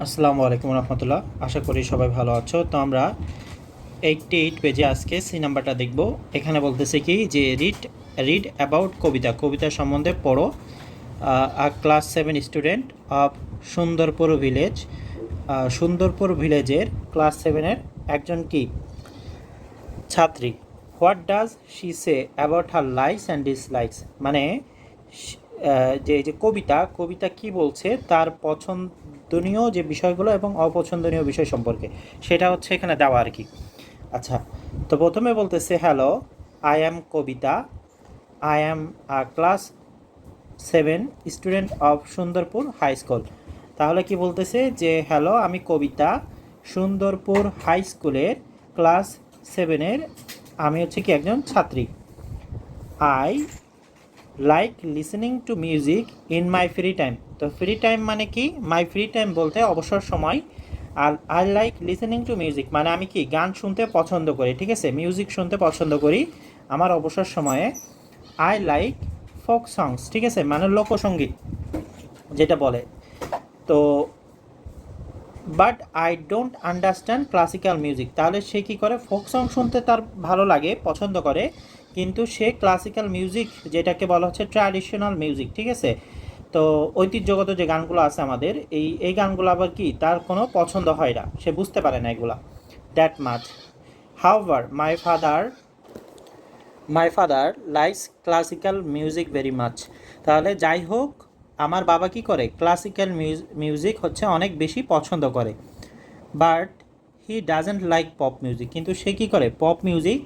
আসসালামু আলাইকুম রহমতুল্লাহ। আশা করি সবাই ভালো আছো। তো আমরা এইটটি এইট পেজে আজকে সি নাম্বারটা দেখব। এখানে বলতেছে কি যে read read about Kabita. Kabita সম্বন্ধে পড়ো। A class seven student of Sundarpur village Sundarpur ভিলেজের class সেভেনের একজন কি? ছাত্রী। What does she say about her likes and dislikes মানে যে যে কবিতা কবিতা কি বলছে, তার পছন্দনীয় যে বিষয়গুলো এবং অপছন্দনীয় বিষয় সম্পর্কে, সেটা হচ্ছে এখানে দেওয়া আর কি। আচ্ছা তো প্রথমে বলতেছে hello I am Kabita. I am class seven student of Sundarpur high school তাহলে কি বলতেছে যে হ্যালো আমি কবিতা। সুন্দরপুর হাই স্কুলের ক্লাস সেভেনের আমি হচ্ছে কি একজন ছাত্রী। I like listening to music in my free time তো ফ্রি টাইম মানে কি? মাই ফ্রি টাইম বলতে অবসর সময়। আর I like listening to music মানে আমি কি? গান শুনতে পছন্দ করি, ঠিক আছে? মিউজিক শুনতে পছন্দ করি আমার অবসর সময়ে। আই লাইক ফোক সংস ঠিক আছে? মানে লোকসঙ্গীত, যেটা বলে। তো but I don't understand classical music তাহলে সে কি করে? ফোক সং শুনতে তার ভালো লাগে, পছন্দ করে। কিন্তু সে ক্লাসিক্যাল মিউজিক যেটাকে বলা হচ্ছে ট্র্যাডিশনাল মিউজিক ঠিক আছে? তো ঐতিহ্যগত যে গানগুলো আছে আমাদের, এই এই গানগুলো আবার কি? তার কোনো পছন্দ হয় না। সে বুঝতে পারে না এগুলা। That much however my father my father likes classical music very much তাহলে যাই হোক, আমার বাবা কি করে? ক্লাসিক্যাল মিউজিক হচ্ছে অনেক বেশি পছন্দ করে। But he doesn't like pop music কিন্তু সে কি করে? পপ মিউজিক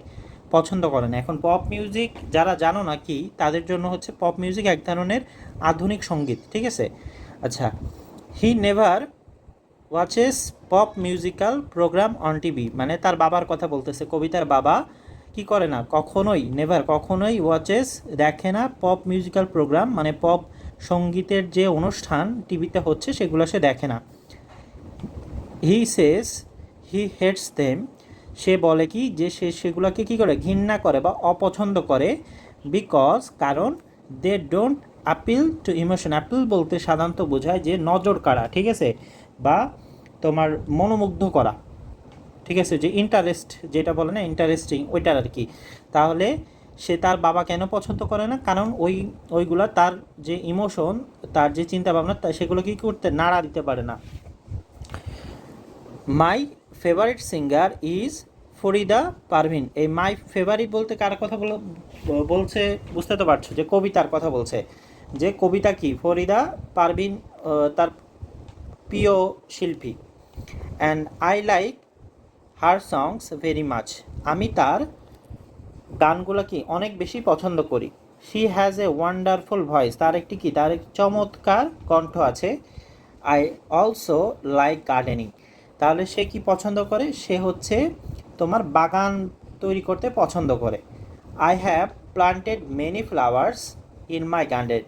পছন্দ করে না এখন পপ মিউজিক যারা জানো না কি, তাদের জন্য হচ্ছে পপ মিউজিক এক ধরনের আধুনিক সংগীত, ঠিক আছে? আচ্ছা he never watches pop musical programme on TV মানে তার বাবার কথা বলতেছে, কবিতার বাবা কি করে না, কখনোই নেভার কখনোই ওয়াচেস দেখে না পপ মিউজিক্যাল প্রোগ্রাম মানে পপ সঙ্গীতের যে অনুষ্ঠান টিভিতে হচ্ছে, সেগুলো সে দেখে না। হি সেস হি হেটস দেম সে বলে কি যে সে সেগুলোকে কী করে? ঘৃণা করে বা অপছন্দ করে বিকজ কারণ they don't appeal to emotion appeal বলতে সাধারণত বোঝায় যে নজর কাড়া, ঠিক আছে? বা তোমার মনোমুগ্ধ করা, ঠিক আছে? যে ইন্টারেস্ট যেটা বলে না ইন্টারেস্টিং ওইটার আর কি। তাহলে সে তার বাবা কেন পছন্দ করে না? কারণ ওই, ওইগুলা তার যে ইমোশন তার যে চিন্তা ভাবনা সেগুলো কি করতে, নাড়া দিতে পারে না। My favourite singer is Farida Parvin. এই মাই ফেভারিট বলতে কার কথা বল বলছে, বুঝতে তো পারছ, যে কবিতার কথা বলছে। যে কবিতা কি? ফরিদা পারভিন তার প্রিয় শিল্পী। And I like her songs very much আমি তার গানগুলো কি অনেক বেশি পছন্দ করি। She has a wonderful voice তার একটি কি? তার চমৎকার কণ্ঠ আছে। আই অলসো লাইক গার্ডেনিং তাহলে সে কি পছন্দ করে? সে হচ্ছে তোমার বাগান তৈরি করতে পছন্দ করে। I have planted many flowers in my garden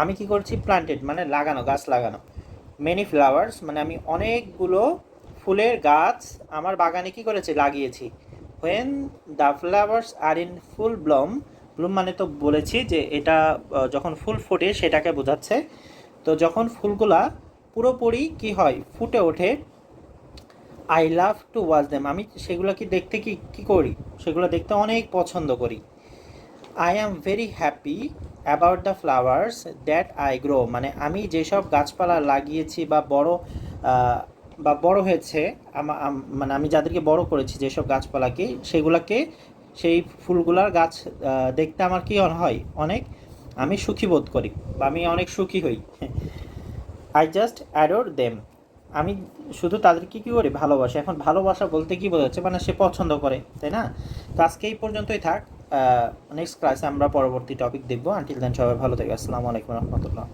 আমি কি করছি? প্লান্টেড মানে লাগানো, গাছ লাগানো। মেনি ফ্লাওয়ার্স মানে আমি অনেকগুলো ফুলের গাছ আমার বাগানে কি করেছি? লাগিয়েছি। When the flowers are in full bloom bloom মানে তো বলেছি যে এটা যখন ফুল ফোটে সেটাকে বোঝাচ্ছে। তো যখন ফুলগুলা পুরোপুরি কি হয়? ফুটে ওঠে I love to watch them আমি সেগুলো কি দেখতে কি কি করি? সেগুলো দেখতে অনেক পছন্দ করি। I am very happy about the flowers that I grow মানে আমি যেসব গাছপালা লাগিয়েছি বা বড় বা বড় হয়েছে মানে আমি যাদেরকে বড় করেছি যেসব গাছপালাকে, সেগুলোকে, সেই ফুলগুলার গাছ দেখতে আমার কি হয়? অনেক আমি সুখী বোধ করি বা আমি অনেক সুখী হই। আই জাস্ট অ্যাডোর দেম আমি শুধু তাদেরকে কী করি? ভালোবাসা। এখন ভালোবাসা বলতে কি বোঝাচ্ছে? মানে সে পছন্দ করে, তাই না? তো আজকে এই পর্যন্তই থাক। নেক্সট ক্লাসে আমরা পরবর্তী টপিক দেখব। আনটিল দেন সবাই ভালো থেকে আসসালামু আলাইকুম রহমতুল্লাহ।